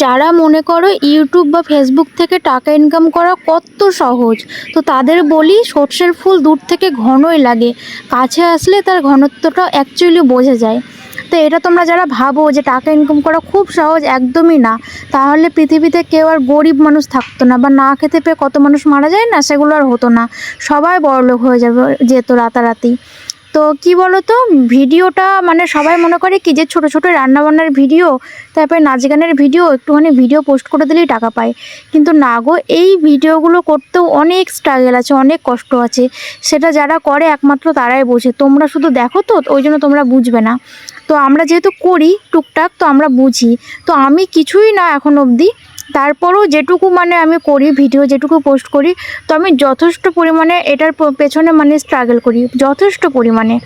যারা মনে করো ইউটিউব বা ফেসবুক থেকে টাকা ইনকাম করা কত সহজ, তো তাদের বলি সর্ষের ফুল দূর থেকে ঘনই লাগে, কাছে আসলে তার ঘনত্বটা অ্যাকচুয়ালি বোঝা যায়। তো এটা তোমরা যারা ভাবো যে টাকা ইনকাম করা খুব সহজ, একদমই না। তাহলে পৃথিবীতে কেউ আর গরিব মানুষ থাকতো না বা না খেতে পেয়ে কত মানুষ মারা যায় না, সেগুলো আর হতো না। সবাই বড়লোক হয়ে যাবে যেত রাতারাতি। তো কি বলো তো ভিডিওটা মানে সবাই মনে করে কি যে ছোট ছোট রান্নাবান্নার ভিডিও, তারপরে নাচ গানের ভিডিও, একটুখানি ভিডিও পোস্ট করে দিলেই টাকা পায়। কিন্তু না গো, এই ভিডিওগুলো করতেও অনেক স্ট্রাগল আছে, অনেক কষ্ট আছে। সেটা যারা করে একমাত্র তারাই বোঝে। তোমরা শুধু দেখো তো, ওই জন্য তোমরা বুঝবে না। তো আমরা যেহেতু করি টুকটাক, তো আমরা বুঝি। তো আমি কিছুই না এখন অবধি তারপরেও যেটুকু মানে আমি করি, ভিডিও যেটুকু পোস্ট করি, তো আমি যথেষ্ট পরিমাণে এটার পেছনে মানে স্ট্রাগল করি, যথেষ্ট পরিমাণে।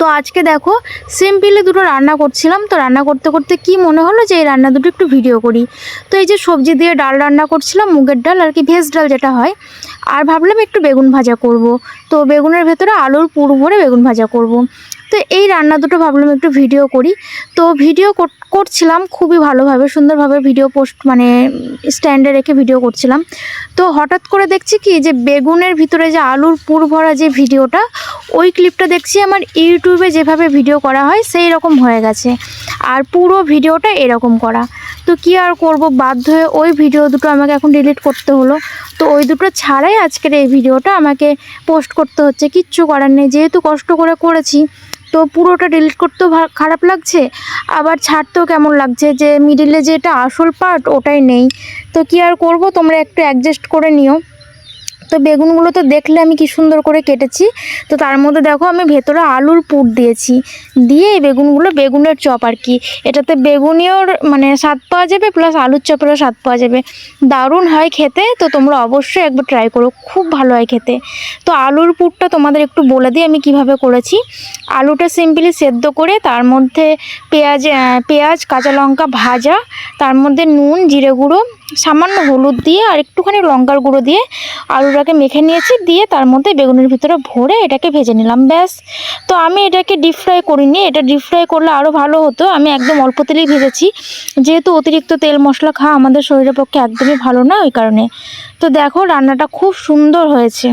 তো আজকে দেখো সিম্পলি দুটো রান্না করছিলাম, তো রান্না করতে করতে কি মনে হলো যে এই রান্না দুটো একটু ভিডিও করি। তো এই যে সবজি দিয়ে ডাল রান্না করছিলাম, মুগের ডাল আর কি ভেজ ডাল যেটা হয়, আর ভাবলাম একটু বেগুন ভাজা করব। তো বেগুনের ভেতরে আলুর পুর ভরে বেগুন ভাজা করব। তো এই রান্না দুটো ভাবলাম একটু ভিডিও করি। তো ভিডিও কর- করছিলাম খুবই ভালোভাবে, সুন্দরভাবে ভিডিও পোস্ট মানে স্ট্যান্ডে রেখে ভিডিও করছিলাম। তো হঠাৎ করে দেখছি কি, যে বেগুনের ভিতরে যে আলুর পুর ভরা যে ভিডিওটা, ওই ক্লিপটা দেখছি আমার ইউটিউবে যেভাবে ভিডিও করা হয়, সেই রকম হয়ে গেছে। আর পুরো ভিডিওটা এরকম করা। তো কি আর করব, বাধ্য হয়ে ওই ভিডিও দুটো আমাকে এখন ডিলিট করতে হলো। তো ওই দুটো ছাড়াই আজকের এই ভিডিওটা আমাকে পোস্ট করতে হচ্ছে, কিচ্ছু করার নেই। যেহেতু কষ্ট করে করেছি তো পুরোটা ডিলিট করতেও খারাপ লাগছে। আবার ছাড়তেও কেমন লাগছে যে মিডিলে যেটা আসল পার্ট ওটাই নেই। তো কি আর করব? তোমরা একটু অ্যাডজাস্ট করে নিও। তো বেগুনগুলো তো দেখলে আমি কি সুন্দর করে কেটেছি। তো তার মধ্যে দেখো আমি ভেতরে আলুর পুর দিয়েছি। দিয়ে এই বেগুনগুলো বেগুনের চপ আর কি। এটাতে বেগুনিও মানে স্বাদ পাওয়া যাবে প্লাস আলুর চপেরও স্বাদ পাওয়া যাবে। দারুণ হয় খেতে, তো তোমরা অবশ্যই একবার ট্রাই করো, খুব ভালো হয় খেতে। তো আলুর পুরটা তোমাদের একটু বলে দিই আমি কীভাবে করেছি। আলুটা সিম্পলি সেদ্ধ করে তার মধ্যে পেঁয়াজ পেঁয়াজ, কাঁচা লঙ্কা ভাজা, তার মধ্যে নুন, জিরে গুঁড়ো, সামান্য হলুদ দিয়ে আর একটুখানি লঙ্কার গুঁড়ো দিয়ে আলুটাকে মেখে নিয়েছি, দিয়ে তার মধ্যে বেগুনের ভিতরে ভরে এটাকে ভেজে নিলাম, ব্যাস। তো আমি এটাকে ডিপ ফ্রাই করিনি, এটা ডিপ ফ্রাই করলে আরও ভালো হতো। আমি একদম অল্প তেলেই ভেজেছি। যেহেতু অতিরিক্ত তেল মশলা খাওয়া আমাদের শরীরের পক্ষে একদমই ভালো না ওই কারণে। তো দেখো, রান্নাটা খুব সুন্দর হয়েছে।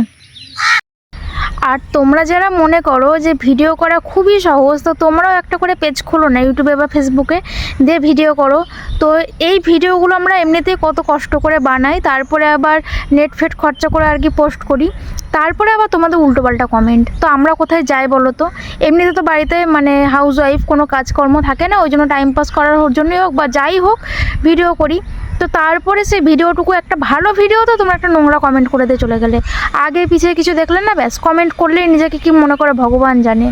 আর তোমরা যারা মনে করো যে ভিডিও করা খুবই সহজ, তো তোমরাও একটা করে পেজ খোলো না ইউটিউবে বা ফেসবুকে দিয়ে ভিডিও করো। তো এই ভিডিওগুলো আমরা এমনিতেই কত কষ্ট করে বানাই, তারপরে আবার নেট ফেট খরচা করে আর কি পোস্ট করি। তারপরে আবার তোমাদের উল্টোপাল্টা কমেন্ট তো আমরা কোথায় যাই বলো তো? এমনিতে তো বাড়িতে মানে হাউস ওয়াইফ কোনো কাজকর্ম থাকে না, ওই জন্য টাইম পাস করার জন্যই হোক বা যাই হোক ভিডিও করি। তো তারপরে সেই ভিডিওটুকু একটা ভালো ভিডিও তো তোমরা একটা নোংরা কমেন্ট করে দিয়ে চলে গেলে। আগে পিছিয়ে কিছু দেখলে না, ব্যাস কমেন্ট করলেই নিজেকে কি মনে করে ভগবান জানে।